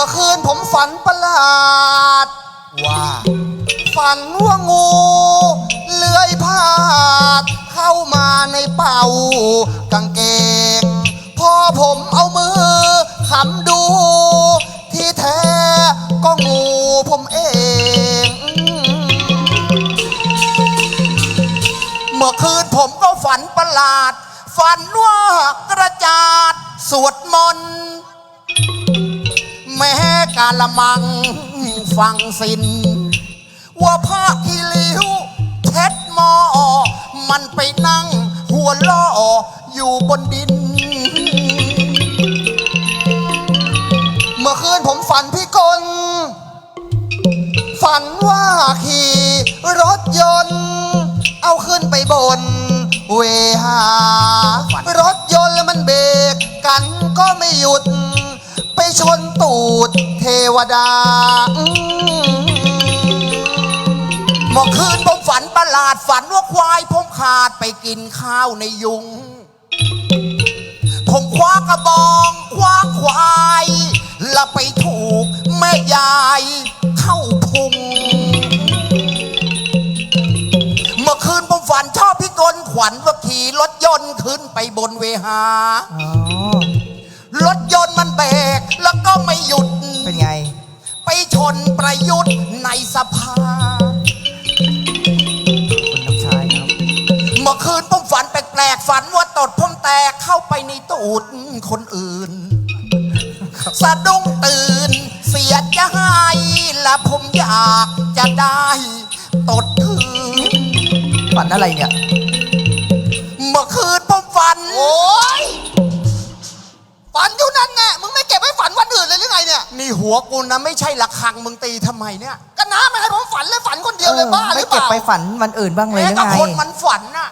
มื่อคืนผมฝันประหลาด ว่า ฝันว่างูเลื้อยผ่านเข้ามาในเป่ากางเกง พอผมเอามือขำดู ที่แท้ก็งูผมเอง เมื่อคืนผมก็ฝันประหลาด ฝันว่ากระจาดสวดมนต์ แม้กาละมังฟังสิน ว่าพระที่ลิ้วเท็ดมอ มันไปนั่งหัวล่ออยู่บนดิน เมื่อคืนผมฝันพี่กลฝันว่าขี่รถยนต์ เอาขึ้นไปบนเวหา ตูดเทวดาอืมเมื่อคืนผมฝันประหลาดฝันว่าควายผมขาดไปกินข้าวในยุง ผมคว้ากระบองคว้าควายแล้วไปถูกแม่ยายเข้าพุง เมื่อคืนผมฝันชอบพี่กลขวัญว่าขี่รถยนต์ขึ้นไปบนเวหาอ๋อรถยนต์ นประยุทธ์ในสภา คุณน้ำชายครับ เมื่อคืนผมฝันแปลกๆ ฝันว่าตดผมแตกเข้าไปในตูดคนอื่น สะดุ้งตื่น เสียใจและผมอยากจะได้ตดคืน ฝันอะไรเนี่ย เมื่อคืนผมฝัน โอ้ย นี่ยนี่หัวกูนะไม่ใช่ระฆังมึงตีทำไมเนี่ยก็น้าไม่ให้ผมฝันเลยฝันคนเดียวเลยบ้าหไม่รือเปเก็บล่าไปฝันวันอื่นบ้างเลยหรือแม้แต่ไง คนมันฝันน่ะ